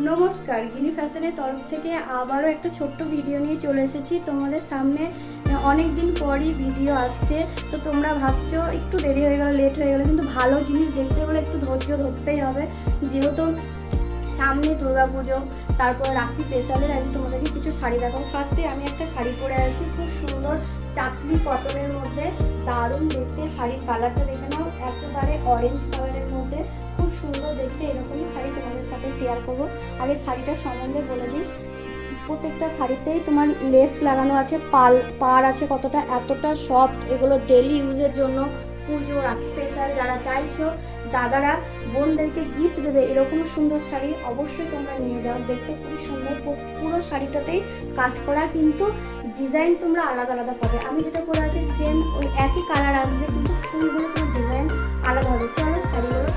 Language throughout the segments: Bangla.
নমস্কার, গিনি ফ্যাশনের তরফ থেকে আবারও একটা ছোট্ট ভিডিও নিয়ে চলে এসেছি। তোমাদের সামনে অনেক দিন পরই ভিডিও আসছে। তো তোমরা ভাবছ, একটু দেরি হয়ে গেল লেট হয়ে গেলো, কিন্তু ভালো জিনিস দেখতে হলে একটু ধৈর্য ধরতেই হবে। যেহেতু সামনে দুর্গাপুজো, তারপর রাখি স্পেশালের আজ তোমাদেরকে কিছু শাড়ি দেখাবো। ফার্স্টে আমি একটা শাড়ি পরে আছি, খুব সুন্দর চাকরি কটনের মধ্যে, দারুণ দেখতে শাড়ির কালারটা দেখে নাও, একেবারে অরেঞ্জ কালারের মধ্যে। খুব সুন্দর দেখতে এরকমই শাড়ি তোমাদের সাথে শেয়ার করব। আগে শাড়িটার সম্বন্ধে বলে দিই, প্রত্যেকটা শাড়িতেই তোমার লেস লাগানো আছে, পাল পার আছে কতটা, এতটা সফট এগুলো ডেলি ইউজের জন্য পুজো স্পেশাল যারা চাইছো, দাদারা, বোনদেরকে গিফট দেবে এরকম সুন্দর শাড়ি অবশ্যই তোমরা নিয়ে যাও। দেখতে খুবই সুন্দর, পুরো শাড়িটাতেই কাজ করা, কিন্তু ডিজাইন তোমরা আলাদা আলাদা পাবে। আমি যেটা পরে আছি সেম ওই একই কালার আসবে, কিন্তু ফুলগুলো তোমার ডিজাইন আলাদা হবে। চলো শাড়িগুলো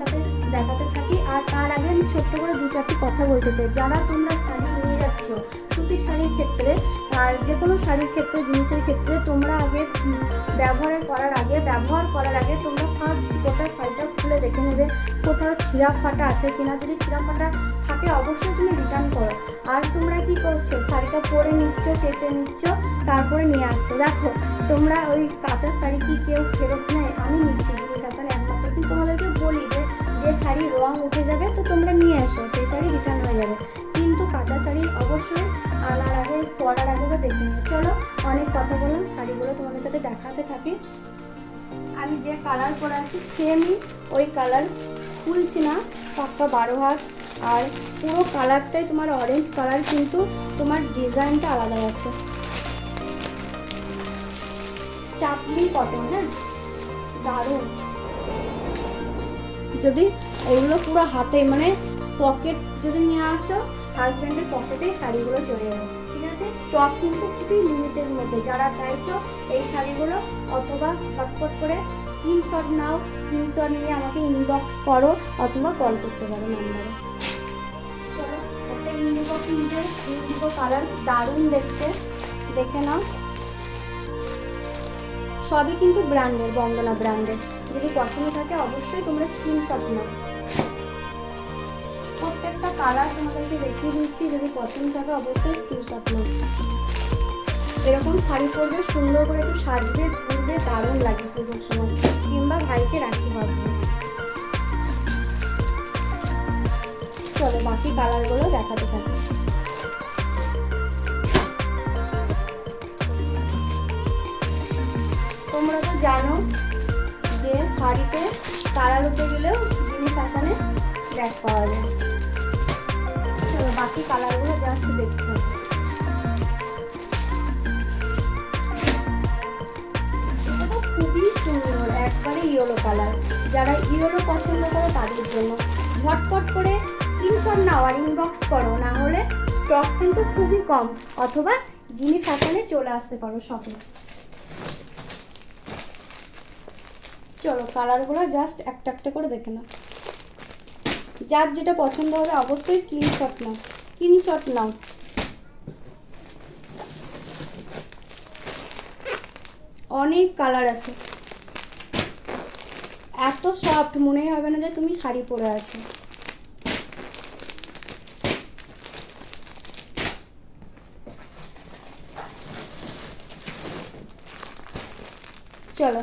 সাথে দেখাতে থাকি। আর তার আগে আমি ছোট্ট করে দু চারটি কথা বলতে চাই। যারা তোমরা শাড়ি নিয়ে যাচ্ছ সুতির শাড়ির ক্ষেত্রে, আর যে কোনো শাড়ির ক্ষেত্রে, জিনিসের ক্ষেত্রে, তোমরা আগে ব্যবহার করার আগে, ব্যবহার করার আগে তোমরা ফার্স্ট গোটা শাড়িটা খুলে দেখে নেবে, কোথাও ছিঁড়া ফাটা আছে কিনা। যদি ছিঁড়া ফাটা থাকে, অবশ্যই তুমি রিটার্ন করো। আর তোমরা কি করছ? শাড়িটা পরে নিচ্ছ, কেচে নিচ্ছ, তারপরে নিয়ে আসছো। দেখো, তোমরা ওই কাঁচা শাড়ি যাবে কিন্তু কাঁচা শাড়ি অবশ্যই আনার আগে, পরার আগে তো দেখে নিও। চলো, অনেক কথা বললাম, শাড়িগুলো তোমাদের সাথে দেখাতে থাকি। আমি যে কালার পরে আছি সেমই ওই কালার খুলছি না পাক্কা বারো হাত। আর পুরো কালারটাই তোমার অরেঞ্জ কালার কিন্তু তোমার ডিজাইনটা আলাদা আছে। চাপলি কটন হ্যাঁ? দারুণ। যদি এগুলো পুরো হাতে মানে পকেট যদি নিয়ে আসো হাজব্যান্ডের পকেটেই শাড়িগুলো চলে যাবে, ঠিক আছে? স্টক কিন্তু খুবই লিমিটের মধ্যে। যারা চাইছো এই শাড়িগুলো, অথবা ঝটপট করে স্ক্রিনশট নাও স্ক্রিনশট নিয়ে আমাকে ইনবক্স করো, অথবা কল করতে পারো নাম্বারে প্রিন্টের ইন্ডিগো কালার দারুণ দেখতে। দেখে নাও। সবই কিন্তু ব্র্যান্ডের বন্দনা ব্র্যান্ডের যদি পছন্দ থাকে অবশ্যই তোমরা স্ক্রিনশট নাও। প্রত্যেকটা কালার তোমাদেরকে দেখিয়ে দিচ্ছি, যদি পছন্দ থাকে অবশ্যই স্ক্রিনশট নাও। এরকম শাড়ি পরবে সুন্দর করে একটু সাজবে ঘুরবে দারুণ লাগে পুজোর সময় কিংবা ভাইকে রাখি ভাববে চলো বাকি কালারগুলো দেখাতে থাকি। তোমরা তো জানো যে শাড়িতে কালার উঠে গেলেও জিনি ফ্যাশনে ব্যাগ পাওয়া যায়। বাকি কালারগুলো জাস্ট দেখতে। খুবই সুন্দর, একবারে ইয়েলো কালার। যারা ইয়েলো পছন্দ করো তাদের জন্য। ঝটপট করে স্ক্রিনশট নাও আর ইনবক্স করো, না হলে স্টক কিন্তু খুবই কম, অথবা গিনি ফ্যাশনে চলে আসতে পারো শপে চলো, কালারগুলো জাস্ট একটা একটা করে দেখে নাও। যার যেটা পছন্দ হবে অবশ্যই স্ক্রিনশট নাও। স্ক্রিনশট নাও। অনেক কালার আছে। এত সফট মনে হবে না যে তুমি শাড়ি পরে আছো। চলো।